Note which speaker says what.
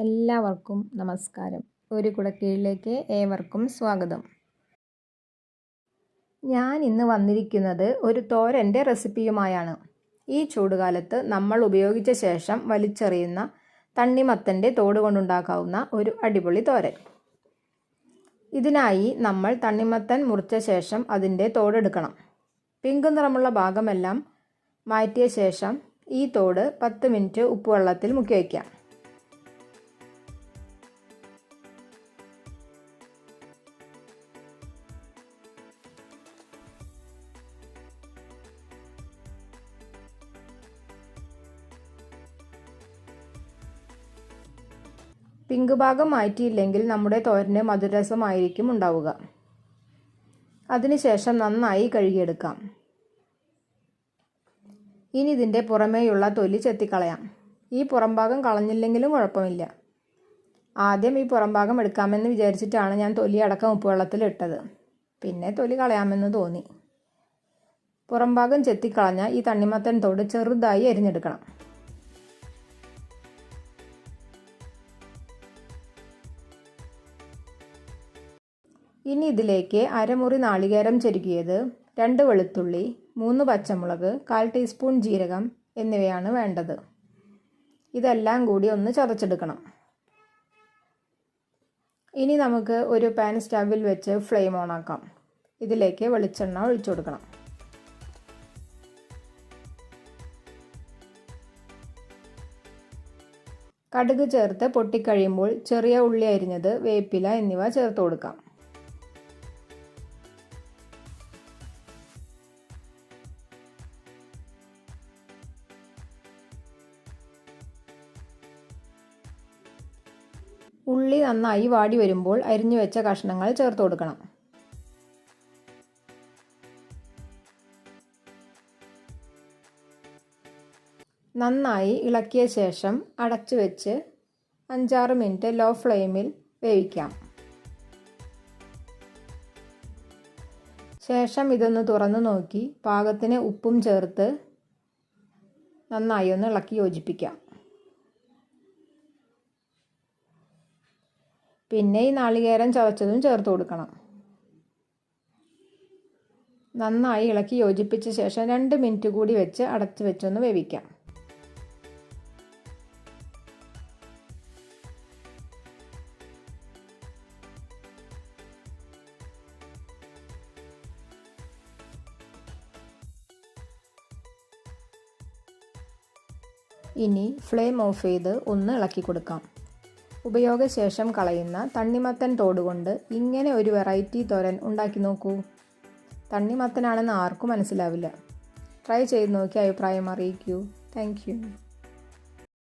Speaker 1: എല്ലാവർക്കും നമസ്കാരം. ഒരു കുടക്കീഴിലേക്ക് ഏവർക്കും സ്വാഗതം. ഞാൻ ഇന്ന് വന്നിരിക്കുന്നത് ഒരു തോരന്റെ റെസിപ്പിയുമായാണ്. ഈ ചൂടുകാലത്ത് നമ്മൾ ഉപയോഗിച്ച ശേഷം വലിച്ചെറിയുന്ന തണ്ണിമത്തന്റെ തോട് കൊണ്ടുണ്ടാക്കാവുന്ന ഒരു അടിപൊളി തോരൻ. ഇതിനായി നമ്മൾ തണ്ണിമത്തൻ മുറിച്ച ശേഷം അതിന്റെ തോടെടുക്കണം. പിങ്ക് നിറമുള്ള ഭാഗമെല്ലാം മാറ്റിയ ശേഷം ഈ തോട് പത്ത് മിനിറ്റ് ഉപ്പുവെള്ളത്തിൽ മുക്കി വയ്ക്കാം. പിങ്ക് ഭാഗം മാറ്റിയില്ലെങ്കിൽ നമ്മുടെ തോരന് മധുരസമായിരിക്കും ഉണ്ടാവുക. അതിനുശേഷം നന്നായി കഴുകിയെടുക്കാം. ഇനി ഇതിന്റെ പുറമേയുള്ള തൊലി ചെത്തിക്കളയാം. ഈ പുറംഭാഗം കളഞ്ഞില്ലെങ്കിലും കുഴപ്പമില്ല. ആദ്യം ഈ പുറംഭാഗം എടുക്കാമെന്ന് വിചാരിച്ചിട്ടാണ് ഞാൻ തൊലി അടക്കം ഉപ്പുവെള്ളത്തിലിട്ടത് പിന്നെ തൊലി കളയാമെന്ന് തോന്നി. പുറംഭാഗം ചെത്തിക്കളഞ്ഞ ഈ തണ്ണിമത്തൻ തോട് ചെറുതായി അരിഞ്ഞെടുക്കണം. ഇനി ഇതിലേക്ക് അരമുറി നാളികേരം ചെരുകിയത് രണ്ട് വെളുത്തുള്ളി മൂന്ന് പച്ചമുളക് കാൽ ടീസ്പൂൺ ജീരകം എന്നിവയാണ് വേണ്ടത്. ഇതെല്ലാം കൂടി ഒന്ന് ചതച്ചെടുക്കണം. ഇനി നമുക്ക് ഒരു പാൻ സ്റ്റവിൽ വെച്ച് ഫ്ലെയിം ഓൺ ആക്കാം. ഇതിലേക്ക് വെളിച്ചെണ്ണ ഒഴിച്ചു കൊടുക്കണം. കടുക് ചേർത്ത് പൊട്ടിക്കഴിയുമ്പോൾ ചെറിയ ഉള്ളി അരിഞ്ഞത് വേപ്പില എന്നിവ ചേർത്ത് കൊടുക്കാം. ഉള്ളി നന്നായി വാടി വരുമ്പോൾ അരിഞ്ഞു വെച്ച കഷ്ണങ്ങൾ ചേർത്ത് കൊടുക്കണം. നന്നായി ഇളക്കിയ ശേഷം അടച്ചു വെച്ച് അഞ്ചാറ് മിനിറ്റ് ലോ ഫ്ലെയിമിൽ വേവിക്കാം. ശേഷം ഇതൊന്ന് തുറന്നു നോക്കി പാകത്തിന് ഉപ്പും ചേർത്ത് നന്നായി ഒന്ന് ഇളക്കി യോജിപ്പിക്കാം. പിന്നെ ഈ നാളികേരം ചവച്ചതും ചേർത്ത് കൊടുക്കണം. നന്നായി ഇളക്കി യോജിപ്പിച്ച ശേഷം രണ്ട് മിനിറ്റ് കൂടി വെച്ച് അടച്ച് വെച്ചൊന്ന് വേവിക്കാം. ഇനി ഫ്ലെയിം ഓഫ് ചെയ്ത് ഒന്ന് ഇളക്കി കൊടുക്കാം. ഉപയോഗശേഷം കളയുന്ന തണ്ണിമത്തൻ തോടുകൊണ്ട് ഇങ്ങനെ ഒരു വെറൈറ്റി തോരൻ ഉണ്ടാക്കി നോക്കൂ. തണ്ണിമത്തനാണെന്ന് ആർക്കും മനസ്സിലാവില്ല. ട്രൈ ചെയ്ത് നോക്കി അഭിപ്രായം അറിയിക്കൂ. താങ്ക്